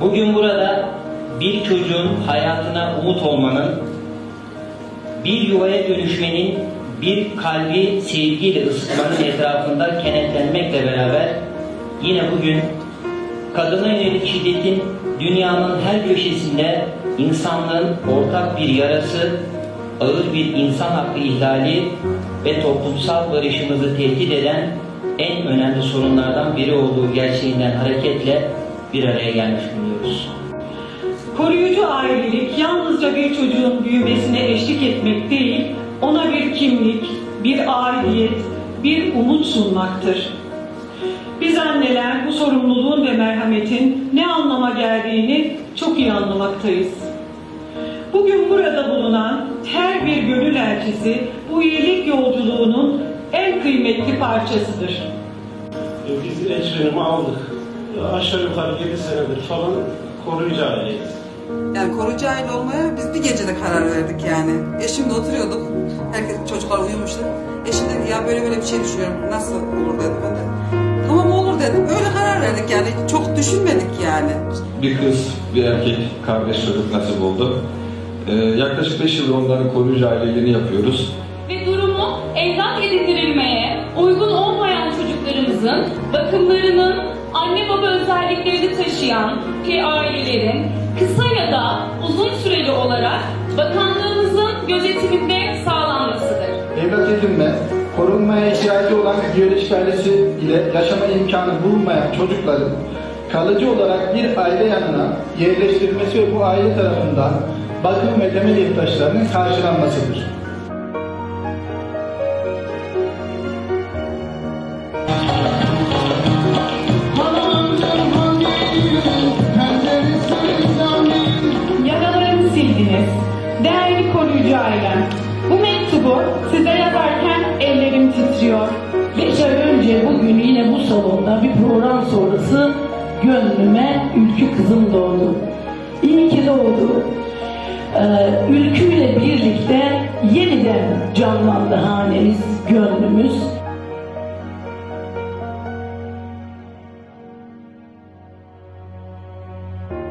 Bugün burada bir çocuğun hayatına umut olmanın, bir yuvaya dönüşmenin, bir kalbi sevgiyle ısıtmanın etrafında kenetlenmekle beraber yine bugün kadına yönelik şiddetin dünyanın her köşesinde insanlığın ortak bir yarası, ağır bir insan hakkı ihlali ve toplumsal barışımızı tehdit eden en önemli sorunlardan biri olduğu gerçeğinden hareketle bir araya gelmiş bulunuyoruz. Koruyucu ailelik yalnızca bir çocuğun büyümesine eşlik etmek değil, ona bir kimlik, bir aidiyet, bir umut sunmaktır. Biz anneler bu sorumluluğun ve merhametin ne anlama geldiğini çok iyi anlamaktayız. Bugün burada bulunan her bir gönül elçisi bu iyilik yolculuğunun en kıymetli parçasıdır. Biz ecrini aldık. Aşağı yukarı 7 senedir falan koruyucu aileyiz. Yani koruyucu aile olmaya biz bir gecede karar verdik yani. Eşimle oturuyorduk. Herkes çocuklar uyumuştu. Eşim dedi ya böyle böyle bir şey düşünüyorum. Nasıl olur dedi ben de. Tamam olur dedim. Öyle karar verdik yani. Çok düşünmedik yani. bir kız, bir erkek, kardeş çocuk nasip oldu. Ee, yaklaşık 5 yıldır onların koruyucu ailelerini yapıyoruz. ve durumu evlat edindirilmeye uygun olmayan çocuklarımızın bakımlarının anne baba özelliklerini taşıyan ki ailelerin kısa ya da uzun süreli olarak bakanlığımızın gözetiminde sağlanmasıdır. evlat edinme, korunmaya ihtiyacı olan biyolojik ailesi ile yaşama imkanı bulunmayan çocukların kalıcı olarak bir aile yanına yerleştirilmesi ve bu aile tarafından bakım ve temel ihtiyaçlarının karşılanmasıdır. Sildiniz. Değerli koruyucu ailem. Bu mektubu size yazarken ellerim titriyor. Beş ay önce bugün yine bu salonda bir program sonrası gönlüme ülkü kızım doğdu. İyi ki doğdu. Ee, ülküyle birlikte yeniden canlandı hanemiz, gönlümüz.